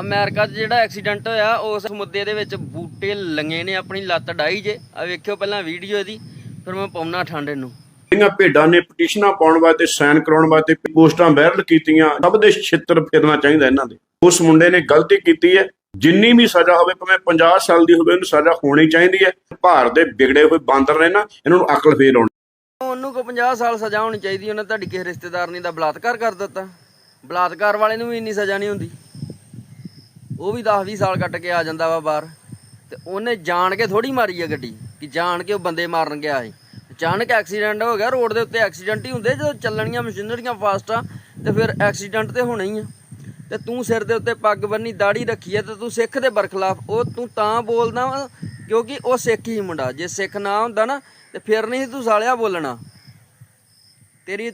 America 'ਚ ਜਿਹੜਾ accident ਹੋਇਆ ਉਸ ਮੁੱਦੇ ਦੇ ਵਿੱਚ ਬੂਟੇ ਲੰਗੇ ਨੇ ਆਪਣੀ ਲੱਤ ਡਾਈ ਜੇ। ਆ ਵੇਖਿਓ ਪਹਿਲਾਂ ਵੀਡੀਓ ਇਹਦੀ ਫਿਰ ਮੈਂ ਪਾਉਣਾ ਠੰਡ ਨੂੰ। ਜਿਹੜੀਆਂ ਭੇਡਾਂ ਨੇ ਪਟੀਸ਼ਨਾਂ ਪਾਉਣ ਵਾਸਤੇ ਸਾਈਨ ਕਰਾਉਣ ਵਾਸਤੇ ਪੋਸਟਾਂ ਵਾਇਰਲ ਕੀਤੀਆਂ। ਸਭ ਦੇ ਛਿੱਤਰ ਫੇਰਨਾ ਚਾਹੀਦਾ ਇਹਨਾਂ ਦੇ। ਉਸ ਮੁੰਡੇ ਨੇ ਗਲਤੀ ਕੀਤੀ ਹੈ। ਜਿੰਨੀ ਵੀ ਸਜ਼ਾ ਹੋਵੇ ਭਾਵੇਂ 50 ਸਾਲ ਦੀ ਹੋਵੇ ਉਹਨੂੰ ਸਜ਼ਾ ਹੋਣੀ ਚਾਹੀਦੀ ਹੈ। ਭਾਰ ਦੇ ਵਿਗੜੇ ਹੋਏ ਬਾਂਦਰ ਨੇ ਨਾ ਇਹਨਾਂ ਨੂੰ ਅਕਲ ਫੇਰ ਆਉਣੀ। ਉਹਨੂੰ ਕੋ 50 ਸਾਲ ਸਜ਼ਾ ਹੋਣੀ ਚਾਹੀਦੀ ਉਹਨੇ ਤੁਹਾਡੀ ਕਿਸੇ ਰਿਸ਼ਤੇਦਾਰ ਨੇ ਦਾ ਬਲਾਤਕਾਰ ਕਰ ਦਿੱਤਾ। ਬਲਾਤਕਾਰ ਵਾਲੇ ਨੂੰ ਵੀ ਇੰਨੀ ਸਜ਼ਾ ਨਹੀਂ ਹੁੰਦੀ। ਉਹ ਵੀ 10 20 ਸਾਲ ਕੱਟ ਕੇ ਆ ਜਾਂਦਾ ਵਾ ਬਾਹਰ। ਤੇ ਉਹਨੇ ਜਾਣ ਕੇ ਥੋੜੀ ਮਾਰੀ ਆ ਗੱਡੀ, ਕਿ ਜਾਣ ਕੇ ਉਹ ਬੰਦੇ ਮਾਰਨ ਗਿਆ ਸੀ। ਅਚਾਨਕ ਐਕਸੀਡੈਂਟ ਹੋ ਗਿਆ, ਰੋਡ ਦੇ ਉੱਤੇ ਐਕਸੀਡੈਂਟ ਹੀ ਹੁੰਦੇ, ਜਦੋਂ ਚੱਲਣੀਆਂ ਮਸ਼ੀਨਰੀਆਂ ਫਾਸਟ ਆ, ਤੇ ਫਿਰ ਐਕਸੀਡੈਂਟ ਤੇ ਹੋਣਾ ਹੀ ਆ। ਤੇ ਤੂੰ ਸਿਰ ਦੇ ਉੱਤੇ ਪੱਗ ਬੰਨੀ ਦਾੜੀ ਰੱਖੀ ਆ, ਤੇ ਤੂੰ ਸਿੱਖ ਦੇ ਬਰਖਲਾਫ। ਉਹ ਤੂੰ ਤਾਂ ਬੋਲਦਾ ਵਾ, ਕਿਉਂਕਿ ਉਹ ਸਿੱਖ ਹੀ ਮੁੰਡਾ। ਜੇ ਸਿੱਖ ਨਾ ਹੁੰਦਾ ਨਾ, ਤੇ ਫਿਰ ਨਹੀਂ ਸੀ ਤੂੰ ਸਾਲਿਆ ਬੋਲਣਾ। ਤੇਰੀ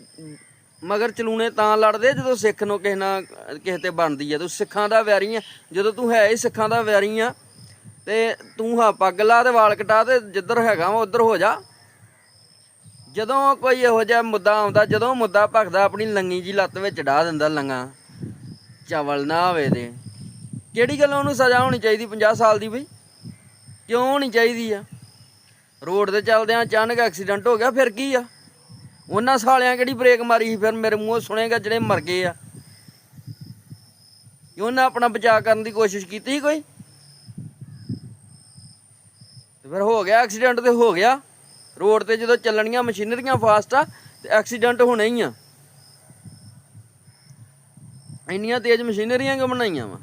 ਮਗਰ ਚਲੂਣੇ ਤਾਂ ਲੜਦੇ ਜਦੋਂ ਸਿੱਖ ਨੂੰ ਕਿਸੇ ਨਾਲ, ਕਿਸੇ ਤੇ ਬਣਦੀ ਆ। ਤੂੰ ਸਿੱਖਾਂ ਦਾ ਵੈਰੀ ਆ, ਜਦੋਂ ਤੂੰ ਹੈ ਹੀ ਸਿੱਖਾਂ ਦਾ ਵੈਰੀ ਆ, ਤੇ ਤੂੰ ਹਾਂ ਪੱਗ ਲਾ ਤੇ ਵਾਲ ਕਟਾ ਤੇ ਜਿੱਧਰ ਹੈਗਾ ਵਾ ਉਧਰ ਹੋ ਜਾ। ਜਦੋਂ ਕੋਈ ਇਹੋ ਜਿਹਾ ਮੁੱਦਾ ਆਉਂਦਾ, ਜਦੋਂ ਮੁੱਦਾ ਭਖਦਾ, ਆਪਣੀ ਲੰਗੀ ਜੀ ਲੱਤ ਵਿੱਚ ਢਾ ਦਿੰਦਾ ਲੰਗਾ। ਚਵਲ ਨਾ ਹੋਵੇ ਦੇ ਕਿਹੜੀ ਗੱਲ ਉਹਨੂੰ ਸਜ਼ਾ ਹੋਣੀ ਚਾਹੀਦੀ 50 ਸਾਲ ਦੀ ਬਈ? ਕਿਉਂ ਹੋਣੀ ਚਾਹੀਦੀ ਆ? ਰੋਡ ਤੇ ਚੱਲਦਿਆਂ ਅਚਾਨਕ ਐਕਸੀਡੈਂਟ ਹੋ ਗਿਆ, ਫਿਰ ਕੀ ਆ? ਉਹਨਾਂ ਸਾਲਿਆਂ ਕਿਹੜੀ ਬ੍ਰੇਕ ਮਾਰੀ ਸੀ? ਫਿਰ ਮੇਰੇ ਮੂੰਹੋਂ ਸੁਣੇਗਾ ਜਿਹੜੇ ਮਰ ਗਏ ਆ। ਉਹਨਾਂ ਆਪਣਾ ਬਚਾਅ ਕਰਨ ਦੀ ਕੋਸ਼ਿਸ਼ ਕੀਤੀ ਸੀ ਕੋਈ? ਤੇ ਫਿਰ ਹੋ ਗਿਆ ਐਕਸੀਡੈਂਟ ਤੇ ਹੋ ਗਿਆ। ਰੋਡ ਤੇ ਜਦੋਂ ਚੱਲਣੀਆਂ ਮਸ਼ੀਨਰੀਆਂ ਫਾਸਟ ਆ, ਤੇ ਐਕਸੀਡੈਂਟ ਹੋਣੇ ਹੀ ਆ। ਇੰਨੀਆਂ ਤੇਜ਼ ਮਸ਼ੀਨਰੀਆਂ ਕਿਉਂ ਬਣਾਈਆਂ ਵਾ?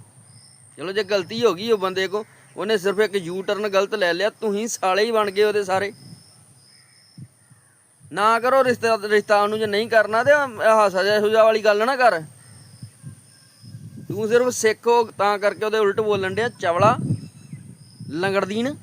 ਚਲੋ ਜੇ ਗਲਤੀ ਹੋ ਗਈ ਉਹ ਬੰਦੇ ਕੋ, ਉਹਨੇ ਸਿਰਫ ਇੱਕ ਯੂ ਟਰਨ ਗਲਤ ਲੈ ਲਿਆ ਤੁਸੀਂ ਸਾਲੇ ਹੀ ਬਣ ਗਏ ਉਹਦੇ ਸਾਰੇ। ਨਾ ਕਰੋ ਰਿਸ਼ਤਾ ਰਿਸ਼ਤਾ ਨੂੰ ਜੇ ਨਹੀਂ ਕਰਨਾ ਤੇ ਆਹ ਸਜ਼ਾ ਸੁਜਾ ਵਾਲੀ ਗੱਲ ਨਾ ਕਰ। ਤੂੰ ਸਿਰਫ ਸਿੱਖ ਹੋ ਤਾਂ ਕਰਕੇ ਉਹਦੇ ਉਲਟ ਬੋਲਣ ਡਿਆ, ਚਵਲਾ ਲੰਗੜਦੀਨ